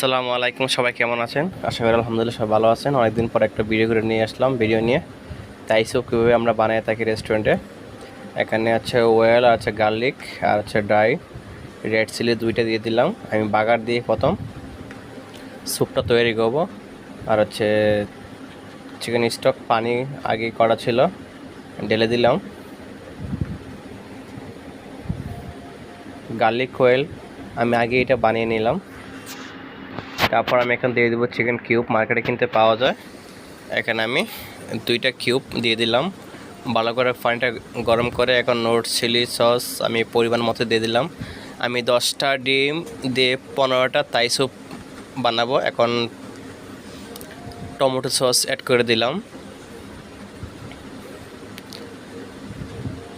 আসসালামু আলাইকুম, সবাই কেমন আছেন? আশা করি আলহামদুলিল্লাহ সবাই ভালো আছেন। অনেকদিন পর একটা ভিডিও করে নিয়ে আসলাম ভিডিও নিয়ে। তাই সব কীভাবে আমরা বানিয়ে থাকি রেস্টুরেন্টে এখানে আছে ওয়েল আর আছে গার্লিক, আর আছে ড্রাই। রেড চিলি দুইটা দিয়ে দিলাম। আমি বাগার দিয়ে প্রথম স্যুপটা তৈরি করব। আর হচ্ছে চিকেন স্টক পানি আগে করা ছিল, ঢেলে দিলাম। গার্লিক ওয়েল, আমি আগে এটা বানিয়ে নিলাম। তারপর আমি এখানে দিয়ে দেবো চিকেন কিউব মার্কেটে কিনতে পাওয়া যায়। এখানে আমি দুইটা কিউব দিয়ে দিলাম। ভালো করে পানিটা গরম করে এখন নোট চিলি সস আমি পরিমাণ মতো দিয়ে দিলাম। আমি দশটা ডিম দিয়ে পনেরোটা তাই স্যুপ বানাবো। এখন টমেটো সস অ্যাড করে দিলাম।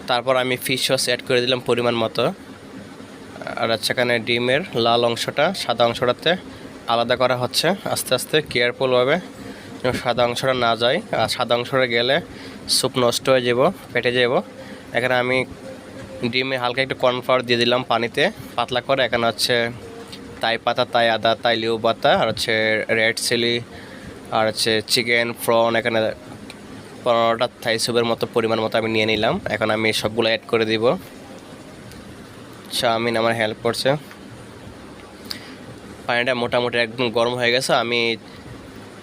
তারপর আমি ফিশ সস অ্যাড করে দিলাম পরিমাণ মতো। আর এখানে ডিমের লাল অংশটা, সাদা অংশটাতে। আলাদা করা হচ্ছে। আস্তে আস্তে কেয়ারফুলভাবে সাদা অংশটা না যায়। আর সাদা অংশটা গেলে স্যুপ নষ্ট হয়ে যাব পেটে যাব। এখানে আমি ডিমে হালকা একটু কর্নফ্লাওয়ার দিয়ে দিলাম পানিতে। পাতলা করে এখানে হচ্ছে তাই পাতা তাই আদা তাই লিউ পাতা, আর হচ্ছে রেড চিলি আর হচ্ছে চিকেন ফ্রন এখানে পনেরোটা থাই স্যুপের মতো পরিমাণ মতো আমি নিয়ে নিলাম। এখন আমি সবগুলো অ্যাড করে দিব। চাউমিন আমার হেল্প করছে। পানিটা মোটামুটি একদম গরম হয়ে গেছে। আমি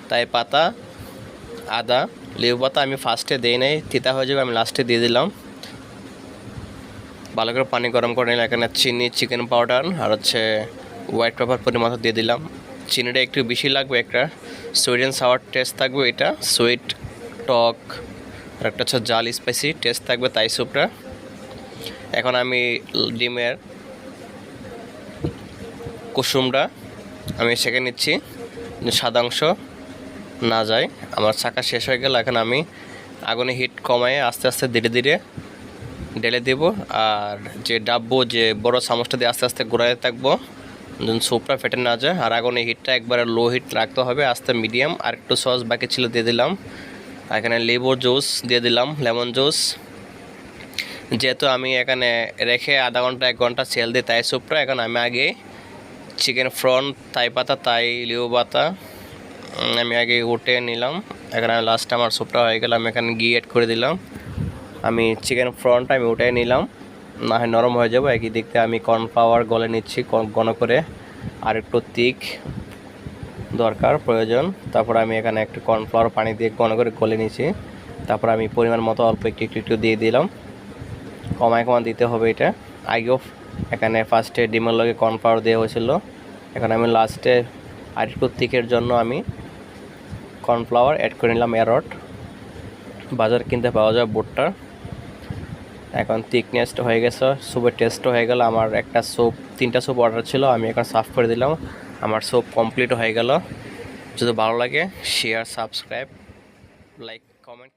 তাই পাতা, আদা, লেবু পাতা আমি ফার্স্টে দিই নাই, তিতা হয়ে যাবে আমি লাস্টে দিয়ে দিলাম। ভালো করে পানি গরম করে নিলাম, এখানে চিনি চিকেন পাউডার আর হচ্ছে হোয়াইট পেপার পরিমাণ দিয়ে দিলাম। চিনিটা একটু বেশি লাগবে একটা। সুইট অ্যান্ড সাওয়ার টেস্ট থাকবে এটা। সুইট টক আর একটা হচ্ছে জাল স্পাইসি টেস্ট থাকবে তাই স্যুপটা এখন আমি ডিমের কুসুমটা আমি সেঁকে নিচ্ছি। সাদা অংশ না যায়। আমার চাকা শেষ হয়ে গেল, এখন আমি আগুনে হিট কমায় আস্তে আস্তে ধীরে ধীরে ঢেলে দেব আর যে ডাব্বো, যে বড় চামচটা দিয়ে আস্তে আস্তে ঘোরাতে থাকব, যেন স্যুপটা ফেটে না যায়। আর আগুনে হিটটা একবারে লো হিট রাখতে হবে, আস্তে মিডিয়াম আর একটু সস বাকি ছিল দিয়ে দিলাম। এখানে লেবুর জুস দিয়ে দিলাম লেমন জুস যেহেতু আমি এখানে রেখে আধা ঘণ্টা, এক ঘণ্টা সেল দিই, তাই স্যুপটা এখন আমি আগে চিকেন ফ্রন্ট তাই পাতা তাই লিউ পাতা আমি আগে উঠে নিলাম। এখানে আমি লাস্ট আমার স্যুপটা হয়ে গেল, আমি এখানে ঘি অ্যাড করে দিলাম। আমি চিকেন ফ্রন্টটা আমি উঠে নিলাম। না হয় নরম হয়ে যাব, একই থেকে আমি কর্নফ্লাওয়ার গলে নিচ্ছি ঘন করে। আর একটু তিক দরকার, প্রয়োজন। তারপর আমি এখানে একটু কর্নফ্লাওয়ার পানি দিয়ে ঘন করে গলে নিচ্ছি। তারপর আমি পরিমাণ মতো অল্প একটু একটু একটু দিয়ে দিলাম। কমায় কমা দিতে হবে এটা। আগেও এখানে ফার্স্টে ডিমের লগে কর্নফ্লাওয়ার দেওয়া হয়েছিল। এখন আমি লাস্টে আরেকটু তিকের জন্য আমি কর্নফ্লাওয়ার অ্যাড করে নিলাম এরট বাজার কিনতে পাওয়া যায় বুটটা। এখন থিকনেস হয়ে গেছে স্যুপের টেস্টও হয়ে গেল। আমার একটা স্যুপ তিনটা স্যুপ অর্ডার ছিল, আমি এখন সার্ভ করে দিলাম। আমার স্যুপ কমপ্লিট হয়ে গেল। যদি ভালো লাগে শেয়ার সাবস্ক্রাইব লাইক কমেন্ট